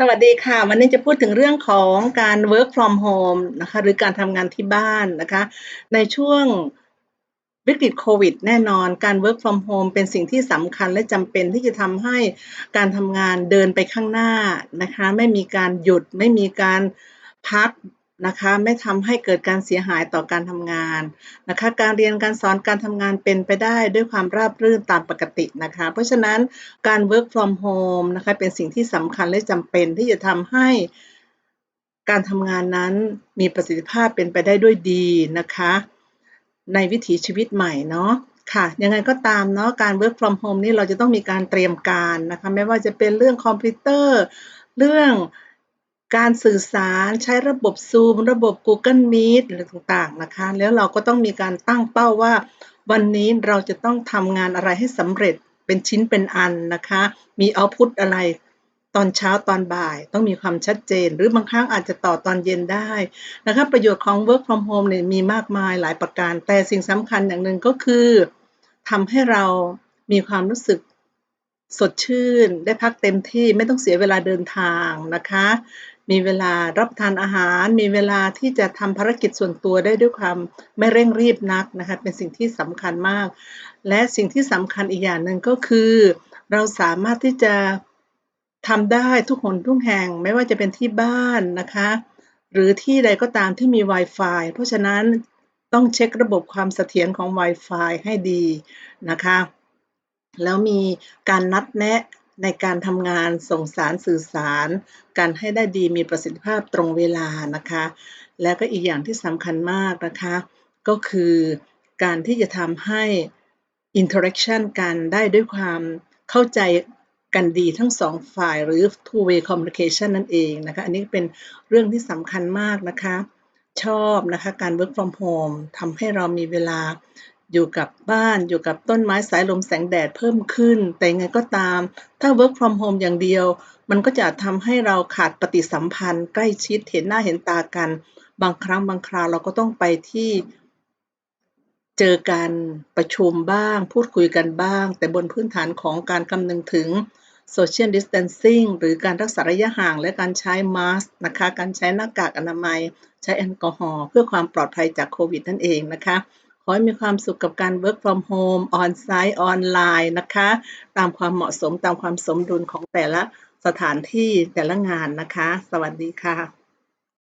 สวัสดีค่ะ วันนี้จะพูดถึงเรื่องของการ work from home นะคะหรือการทำงานที่บ้านนะคะ ในช่วงวิกฤตโควิดแน่นอนการ work from home เป็นสิ่งที่สำคัญและจำเป็นที่จะทำให้การทำงานเดินไปข้างหน้านะคะ ไม่มีการหยุดไม่มีการพัก นะคะไม่ทำให้เกิดการเสียหายต่อการทำงานนะคะการเรียนการสอนการทำงานเป็นไปได้ด้วยความราบรื่นตามปกตินะคะเพราะฉะนั้นการ work from home นะคะเป็นสิ่งที่สำคัญและจำเป็นที่จะทำให้การทำงานนั้นมีประสิทธิภาพเป็นไปได้ด้วยดีนะคะในวิถีชีวิตใหม่เนาะค่ะยังไงก็ตามเนาะการ work from home นี่เราจะต้องมีการเตรียมการนะคะไม่ว่าจะเป็นเรื่องคอมพิวเตอร์ เรื่อง การสื่อสารใช้ระบบ Zoom ระบบ Google Meet อะไรต่างๆนะคะ แล้วเราก็ต้องมีการตั้งเป้าว่า วันนี้เราจะต้องทำงานอะไรให้สำเร็จเป็นชิ้นเป็นอันนะคะ มีเอาพุตอะไรตอนเช้าตอนบ่าย ต้องมีความชัดเจน หรือบางครั้งอาจจะต่อตอนเย็นได้นะคะ ประโยชน์ของ work from home เนี่ยมีมากมายหลายประการ แต่สิ่งสำคัญอย่างหนึ่งก็คือทำให้เรามีความรู้สึกสดชื่น ได้พักเต็มที่ไม่ต้องเสียเวลาเดินทางนะคะ มีเวลารับทานอาหาร มีเวลาที่จะทำภารกิจส่วนตัวได้ด้วยความไม่เร่งรีบนักนะคะเป็นสิ่งที่สำคัญมาก และสิ่งที่สำคัญอีกอย่างหนึ่งก็คือ เราสามารถที่จะทำได้ทุกคนทุกแห่งไม่ว่าจะเป็นที่บ้านนะคะ หรือที่ใดก็ตามที่มี Wi-Fi เพราะฉะนั้นต้องเช็คระบบความเสถียรของ Wi-Fi ให้ดีนะคะ แล้วมีการนัดแนะ ในการทำงานส่งสารสื่อสารการให้ได้ดีมีประสิทธิภาพตรงเวลานะคะ แล้วก็อีกอย่างที่สำคัญมากนะคะ ก็คือการที่จะทำให้ interaction กันได้ด้วยความเข้าใจกันดีทั้งสองฝ่ายหรือ two way communication นั่นเองนะคะ อันนี้เป็นเรื่องที่สำคัญมากนะคะ ชอบนะคะการ work from home ทำให้เรามีเวลา อยู่กับบ้านอยู่กับต้นไม้สายลมแสงแดดเพิ่มขึ้น แต่ไงก็ตาม ถ้า work from home อย่างเดียว มันก็จะทำให้เราขาดปฏิสัมพันธ์ ใกล้ชิดเห็นหน้าเห็นตากัน บางครั้งบางคราวเราก็ต้องไปที่ เจอกันประชุมบ้าง พูดคุยกันบ้าง แต่บนพื้นฐานของการคำนึงถึง social distancing หรือการรักษาระยะห่างและการใช้มาสก์นะคะการใช้หน้ากากอนามัย ใช้แอลกอฮอล์เพื่อความปลอดภัยจากโควิดนั่นเองนะคะ ขอให้มีความสุขกับการ work from home on site ออนไลน์นะคะ ตามความเหมาะสมตามความสมดุลของแต่ละสถานที่แต่ละงานนะคะ สวัสดีค่ะ